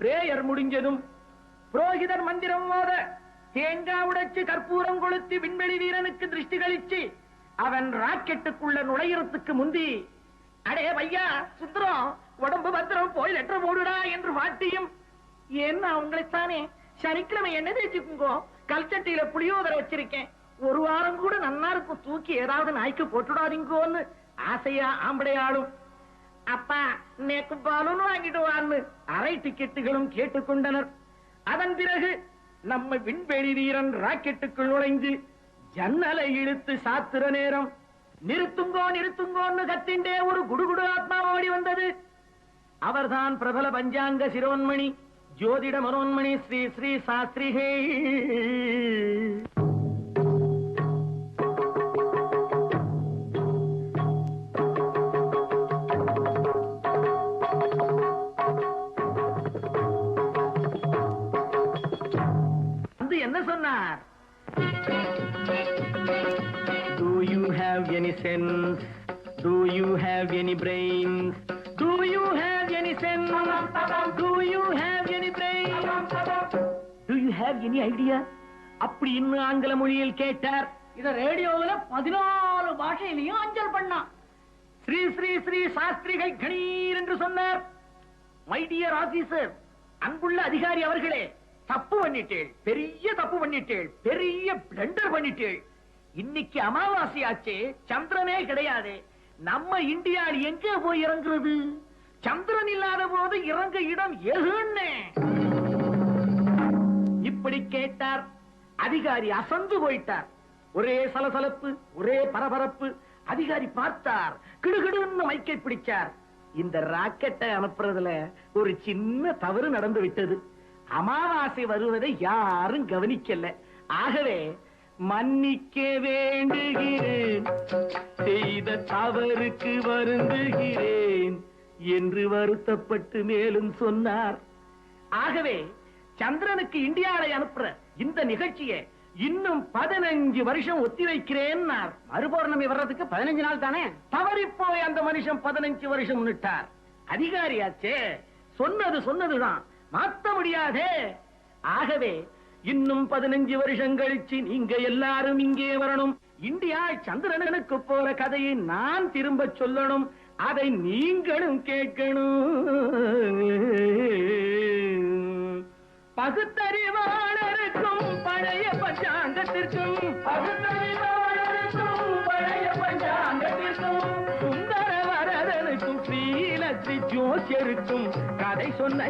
Prayer முடிஞ்சதும் புரோகிதர் மந்திரம் மோத தேங்காய் உடைச்சு கற்பூரம் கொளுத்தி விண்வெளி வீரனுக்கு திருஷ்டி கழிச்சு அவன் ராக்கெட்டுக்குள்ள நுழையறதுக்கு முந்தி அடே பையா சுந்தரம் உடம்பு பத்திரம் போய் லெட்டர் போடுடா என்று வாட்டியும் என்ன அவங்களைத்தானே சனிக்கிழமை என்ன தேய்ச்சிக்குங்கோ கல்ச்சட்டியில புளியோதரை வச்சிருக்கேன். ஒரு வாரம் கூட நன்னா இருக்கும் தூக்கி ஏதாவது நாய்க்கு போட்டுடாதீங்கோன்னு ஆசையா ஆம்படையாளும் அப்பா நேக்கு பலூன் வாங்கிட்டு வான்னு. அரை டிக்கெட்டுகளும் கேட்டுக்கொண்டனர். அதன் பிறகு நம்ம விண்வெளி வீரன் ராக்கெட்டுக்குள் நுழைந்து ஜன்னலை இழுத்து சாத்துற நேரம். நிறுத்துங்கோ நிறுத்துங்கோன்னு கத்திண்டே ஒரு குடுகுடு ஆத்மா ஓடி வந்தது. அவர்தான் பிரபல பஞ்சாங்க சிரோன்மணி ஜோதிட மனோன்மணி ஸ்ரீ ஸ்ரீ சாஸ்திரிகே. என்ன சொன்னார் Do you have any sense? Do you have any brains? Do you have any sense? Do you have any brains? Do you have any idea? அப்படி இன்னும் ஆங்கில மொழியில் கேட்டார் இத ரேடியோவுல பதினாலு பாஷையிலையும் அஞ்சல் பண்ணான் ஸ்ரீ ஸ்ரீ ஸ்ரீ சாஸ்திரிகள் கணீர் என்று சொன்னார் மை டியர் ஆபீசர் அன்புள்ள அதிகாரி அவர்களே தப்பு பண்ணிட்டேள் பெரிய தப்பு பண்ணிட்டேள் பெரிய பிளண்டர் பண்ணிட்டேள். இன்னைக்கு அமாவாசையாச்சே சந்திரனே கிடையாது. நம்ம இந்தியாவில் எங்க போய் இறங்குறது? சந்திரன் இல்லாத போது இறங்க இடம் எகுன்னு இப்படி கேட்டார். அதிகாரி அசந்து போயிட்டார். ஒரே சலசலப்பு ஒரே பரபரப்பு. அதிகாரி பார்த்தார். கிடுகிடுன்னு மைக்கை பிடிச்சார். இந்த ராக்கெட்டை அனுப்புறதுல ஒரு சின்ன தவறு நடந்து விட்டது அமாவாசை வருவதை யாரும் கவனிக்கல. ஆகவே மன்னிக்க வேண்டுகிறேன். செய்த தவறுக்கு வருந்துகிறேன் என்று வருத்தப்பட்டு மேலும் சொன்னார். ஆகவே சந்திரனுக்கு இந்தியாவை அனுப்புற இந்த நிகழ்ச்சியை இன்னும் பதினஞ்சு வருஷம் ஒத்தி வைக்கிறேன் மறுபௌர்ணமி வர்றதுக்கு பதினஞ்சு நாள் தானே? தவறி போய் அந்த மனுஷன் பதினஞ்சு வருஷம் நிட்டார் அதிகாரியாச்சே சொன்னது சொன்னதுதான். மாத்த முடியாதே ஆகவே இன்னும் பதினஞ்சு வருஷம் கழிச்சு நீங்க எல்லாரும் இங்கே வரணும். இந்தியா சந்திரனுக்கு போற கதையை நான் திரும்ப சொல்லணும். அதை நீங்களும் கேட்கணும். பகுத்தறிவாளருக்கும் பழைய பஞ்சாங்கத்திற்கும். பகுத்தறிவாளருக்கும் பழைய பஞ்சாங்கத்திற்கும். சுந்தர வரதனுக்கும் ஸ்ரீலட்சுமி ஜோசியருக்கும் கதை சொன்ன